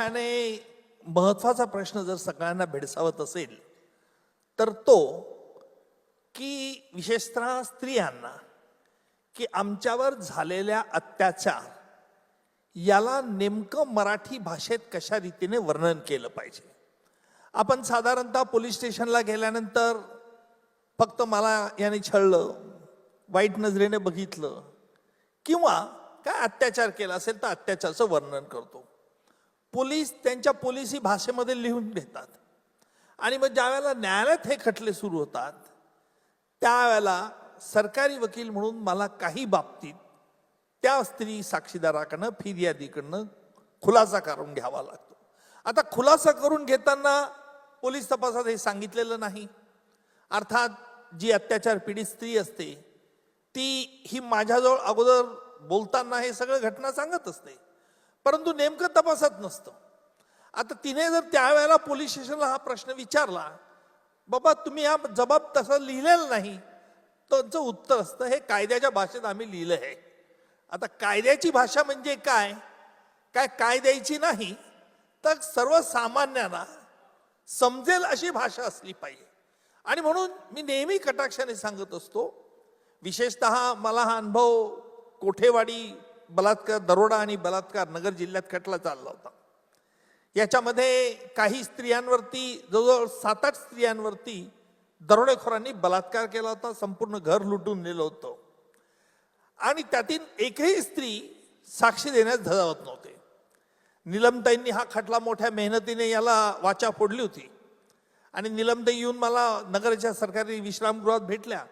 अर्थाने महत्त्वाचा प्रश्न जर सगळ्यांना भेडसावत असेल तर तो की विशेषतः स्त्रियांना की आमच्यावर झालेल्या अत्याचार याला नेमकं मराठी भाषेत कशा रीतीने वर्णन केलं पाहिजे? आपण साधारणतः पोलीस स्टेशनला गेल्यानंतर फक्त मला याने छळलं वाईट नजरेने बघितलं किंवा काय अत्याचार केला असेल तर अत्याचाराचं वर्णन करतो. पोलीस त्यांच्या पोलिसी भाषेमध्ये लिहून घेतात आणि मग ज्यावेळेला न्यायालयात हे खटले सुरू होतात त्यावेळेला सरकारी वकील म्हणून मला काही बाबतीत त्या स्त्री साक्षीदाराकडनं फिर्यादीकडनं खुलासा करून घ्यावा लागतो. आता खुलासा करून घेताना पोलीस तपासात हे सांगितलेलं नाही. अर्थात जी अत्याचार पीडित स्त्री असते ती ही माझ्याजवळ अगोदर बोलताना हे सगळं घटना सांगत असते. परंतु नेमकं तपासात नसतं. आता तिने जर त्यावेळेला पोलीस स्टेशनला हा प्रश्न विचारला बाबा तुम्ही हा जबाब तसा लिहिलेला नाही. त्यांचं उत्तर असतं हे कायद्याच्या भाषेत आम्ही लिहिलं आहे. आता कायद्याची भाषा म्हणजे काय? काय कायद्याची नाही तर सर्वसामान्यांना समजेल अशी भाषा असली पाहिजे. आणि म्हणून मी नेहमी कटाक्षाने सांगत असतो विशेषतः मला हा अनुभव कोठेवाडी बलात्कार दरोडा आणि बलात्कार नगर जिल्ह्यात खटला चालला होता. याच्यामध्ये काही स्त्रियांवरती जवळजवळ सात आठ स्त्रियांवरती दरोडेखोरांनी बलात्कार केला होता संपूर्ण घर लुटून नेलं होतं. आणि त्यातील एकही स्त्री साक्षी देण्यास धजावत नव्हते. निलमताईंनी हा खटला मोठ्या मेहनतीने याला वाचा फोडली होती. आणि निलमताई येऊन मला नगरच्या सरकारी विश्रामगृहात भेटल्या.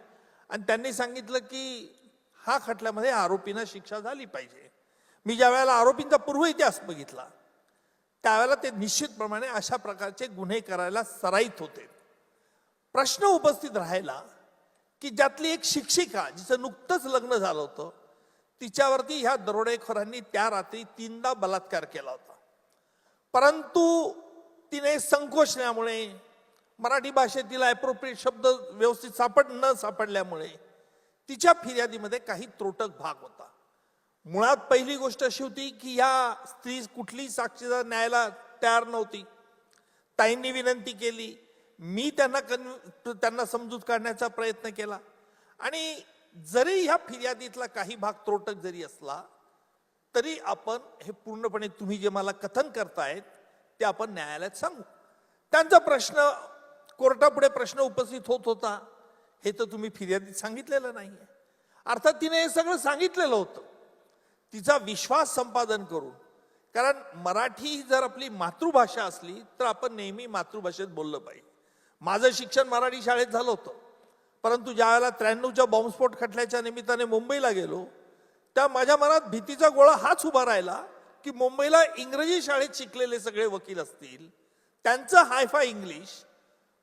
आणि त्यांनी सांगितलं की हा खटल्यामध्ये आरोपींना शिक्षा झाली पाहिजे. मी ज्या वेळेला आरोपींचा पूर्व इतिहास बघितला त्यावेळेला ते निश्चितप्रमाणे अशा प्रकारचे गुन्हे करायला सराईत होते. प्रश्न उपस्थित राहिला की ज्यातली एक शिक्षिका जिचं नुकतंच लग्न झालं होतं तिच्यावरती ह्या दरोडेखोरांनी त्या रात्री तीनदा बलात्कार केला होता. परंतु तिने संकोचल्यामुळे मराठी भाषेत तिला अप्रोप्रिएट शब्द व्यवस्थित सापड न सापडल्यामुळे तिच्या फिर्यादीमध्ये काही त्रोटक भाग होता. मुळात पहिली गोष्ट अशी होती की ह्या स्त्री कुठली साक्षीदार न्यायला तयार नव्हती. ताईंनी विनंती केली. मी त्यांना कन त्यांना समजूत काढण्याचा प्रयत्न केला. आणि जरी ह्या फिर्यादीतला काही भाग त्रोटक जरी असला तरी आपण हे पूर्णपणे तुम्ही जे मला कथन करतायत ते आपण न्यायालयात सांगू. त्यांचा प्रश्न कोर्टापुढे प्रश्न उपस्थित होत होता. हे तर तुम्ही फिर्यादीत सांगितलेलं नाही अर्थात तिने हे सगळं सांगितलेलं होतं. तिचा विश्वास संपादन करून. कारण मराठी ही जर आपली मातृभाषा असली तर आपण नेहमी मातृभाषेत बोललं पाहिजे. माझं शिक्षण मराठी शाळेत झालं होतं. परंतु ज्या वेळेला त्र्याण्णवच्या बॉम्बस्फोट खटल्याच्या निमित्ताने मुंबईला गेलो त्या माझ्या मनात भीतीचा गोळा हाच उभा राहिला की मुंबईला इंग्रजी शाळेत शिकलेले सगळे वकील असतील त्यांचं हायफाय इंग्लिश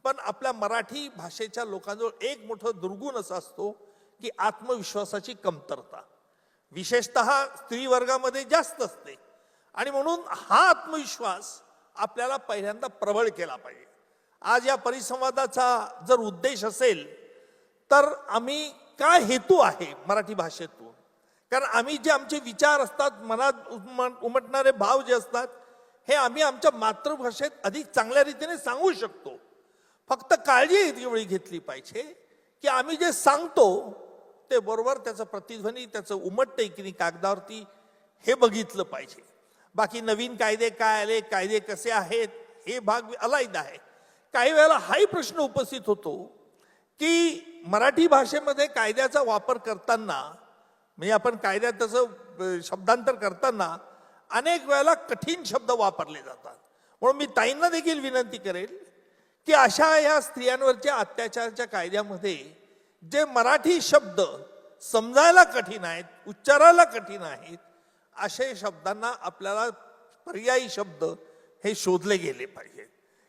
पण आपल्या मराठी भाषेच्या लोकांजवळ एक मोठं दुर्गुण असा असतो की आत्मविश्वासाची कमतरता. विशेषतः स्त्री वर्गामध्ये जास्त असते. आणि म्हणून हा आत्मविश्वास आपल्याला पहिल्यांदा प्रबळ केला पाहिजे. आज या परिसंवादाचा जर उद्देश असेल तर आम्ही काय हेतू आहे मराठी भाषेतून? कारण आम्ही जे आमचे विचार असतात मनात उमटणारे भाव जे असतात हे आम्ही आमच्या मातृभाषेत अधिक चांगल्या रीतीने सांगू शकतो. फक्त काळजी एवढी घेतली पाहिजे की आम्ही जे सांगतो ते बरोबर त्याचं प्रतिध्वनी त्याचं उमटतंय की नाही कागदावरती हे बघितलं पाहिजे. बाकी नवीन कायदे काय आले कायदे कसे आहेत हे भाग अलाईद आहे. काही वेळेला हाही प्रश्न उपस्थित होतो की मराठी भाषेमध्ये कायद्याचा वापर करताना म्हणजे आपण कायद्यात त्याचं शब्दांतर करताना अनेक वेळेला कठीण शब्द वापरले जातात. म्हणून मी ताईंना देखील विनंती करेल की अशा या स्त्रियांवरच्या अत्याचाराच्या कायद्यामध्ये जे मराठी शब्द समजायला कठीण आहेत उच्चारायला कठीण आहेत असे शब्दांना आपल्याला पर्यायी शब्द हे शोधले गेले पाहिजेत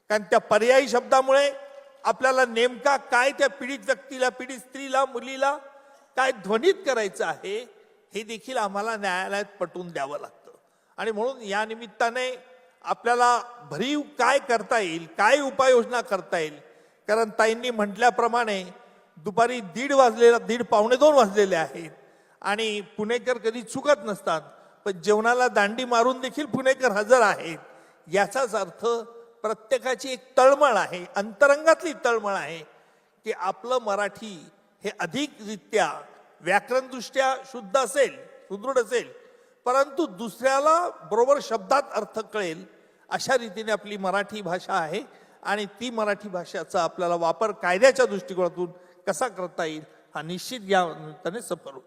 कारण त्या पर्यायी शब्दामुळे आपल्याला नेमका काय त्या पीडित व्यक्तीला पीडित स्त्रीला मुलीला काय ध्वनित करायचं आहे हे देखील आम्हाला न्यायालयात पटवून द्यावं लागतं. आणि म्हणून या निमित्ताने आपल्याला भरीव काय करता येईल काय उपाययोजना करता येईल? कारण ताईंनी म्हटल्याप्रमाणे दुपारी दीड वाजलेला दीड पावणे दोन वाजलेले आहेत. आणि पुणेकर कधी चुकत नसतात पण जेवणाला दांडी मारून देखील पुणेकर हजर आहेत. याचाच अर्थ प्रत्येकाची एक तळमळ आहे अंतरंगातली तळमळ आहे की आपलं मराठी हे अधिकरित्या व्याकरणदृष्ट्या शुद्ध असेल सुदृढ असेल परंतु दुसऱ्याला बरोबर शब्दात अर्थ कळेल अशा रीतीने आपली मराठी भाषा आहे आणि ती मराठी भाषेचा आपल्याला वापर कायद्याच्या दृष्टिकोनातून कसा करता येईल हा निश्चित या निमित्ताने सफर